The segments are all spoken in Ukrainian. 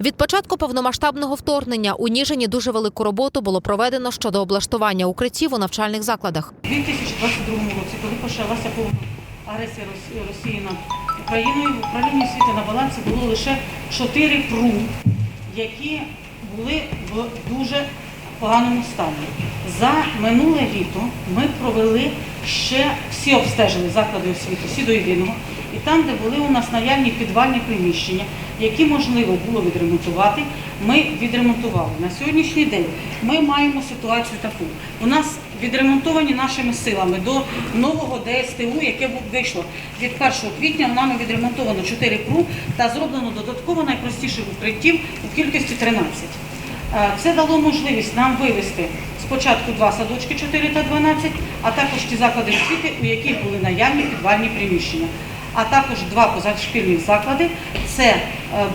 Від початку повномасштабного вторгнення у Ніжині дуже велику роботу було проведено щодо облаштування укриттів у навчальних закладах. У 2022 році, коли почалася повна агресія Росії- над Україною, в управлінні освіти на балансі було лише 4 ПРУ, які були в дуже поганому стані. За минуле літо ми провели ще всі обстежили заклади освіти, всі до єдиного. І там, де були у нас наявні підвальні приміщення, які можливо було відремонтувати, ми відремонтували. На сьогоднішній день ми маємо ситуацію таку. У нас відремонтовані нашими силами до нового ДСТУ, яке вийшло від 1 квітня. Нами відремонтовано 4 ПРУ та зроблено додатково найпростіших укриттів у кількості 13. Е, Це дало можливість нам вивести спочатку два садочки 4 та 12, а також ті заклади освіти, у яких були наявні підвальні приміщення, а також два позашкільних заклади це е,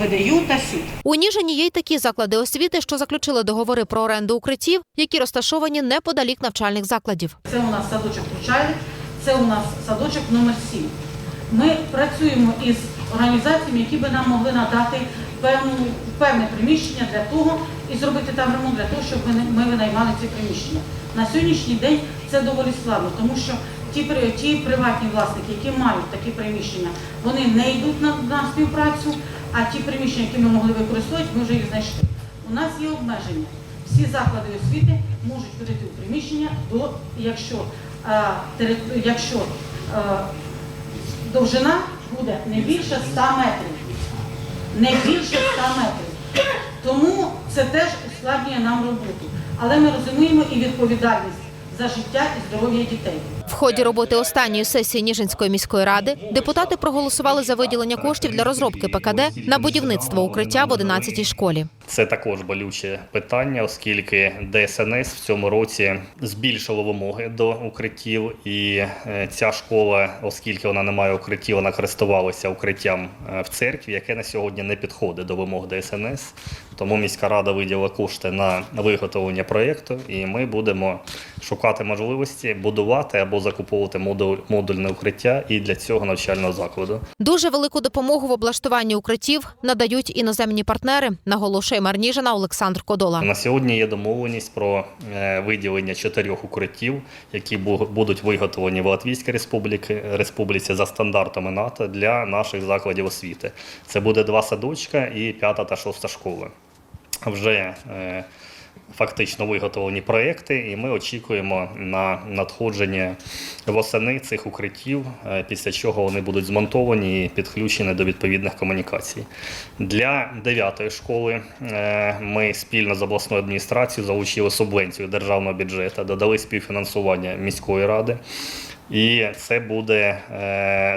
БДЮ та СЮД. У Ніжині є й такі заклади освіти, що заключили договори про оренду укриттів, які розташовані неподалік навчальних закладів. Це у нас садочок Кручайлик, це у нас садочок номер 7. Ми працюємо із організаціями, які би нам могли надати певну, певне приміщення для того і зробити там ремонт для того, щоб ми, ми винаймали ці приміщення. На сьогоднішній день це доволі складно, тому що ті, ті приватні власники, які мають такі приміщення, вони не йдуть на, на співпрацю, а ті приміщення, які ми могли використовувати, ми вже їх знайшли. У нас є обмеження. Всі заклади освіти можуть ходити у приміщення до, якщо, е, тери- якщо е, довжина буде не більше 100 метрів. Не більше 100 метрів. Тому це теж ускладнює нам роботу. Але ми розуміємо і відповідальність за життя і здоров'я дітей. В ході роботи останньої сесії Ніжинської міської ради депутати проголосували за виділення коштів для розробки ПКД на будівництво укриття в 11-й школі. Це також болюче питання, оскільки ДСНС в цьому році збільшило вимоги до укриттів, і е, ця школа, оскільки вона не має укриттів, вона користувалася укриттям е, в церкві, яке на сьогодні не підходить до вимог ДСНС. Тому міська рада виділила кошти на виготовлення проєкту, і ми будемо шукати можливості будувати або закуповувати модуль, модульне укриття і для цього навчального закладу. Дуже велику допомогу в облаштуванні укриттів надають іноземні партнери, наголошує мер Ніжина Олександр Кодола. На сьогодні є домовленість про е, виділення чотирьох укриттів, які бу- будуть виготовлені в Латвійській республіці, республіці за стандартами НАТО для наших закладів освіти. Це буде два садочка і п'ята та шоста школи. Вже е, фактично виготовлені проекти, і ми очікуємо на надходження восени цих укриттів, е, після чого вони будуть змонтовані і підключені до відповідних комунікацій. Для 9 школи е, ми спільно з обласною адміністрацією залучили субвенцію державного бюджету, додали співфінансування міської ради. І це буде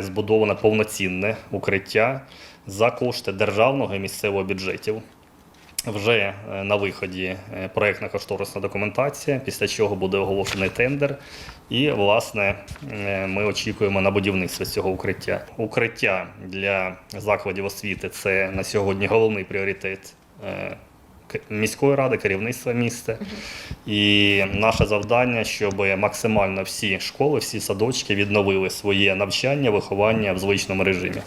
збудоване повноцінне укриття за кошти державного і місцевого бюджетів. Вже е, на виході е, проєктно-кошторисна документація, після чого буде оголошений тендер. І, власне, е, ми очікуємо на будівництво цього укриття. Укриття для закладів освіти це на сьогодні головний пріоритет міської ради, керівництва міста. І наше завдання, щоб максимально всі школи, всі садочки відновили своє навчання, виховання в звичному режимі.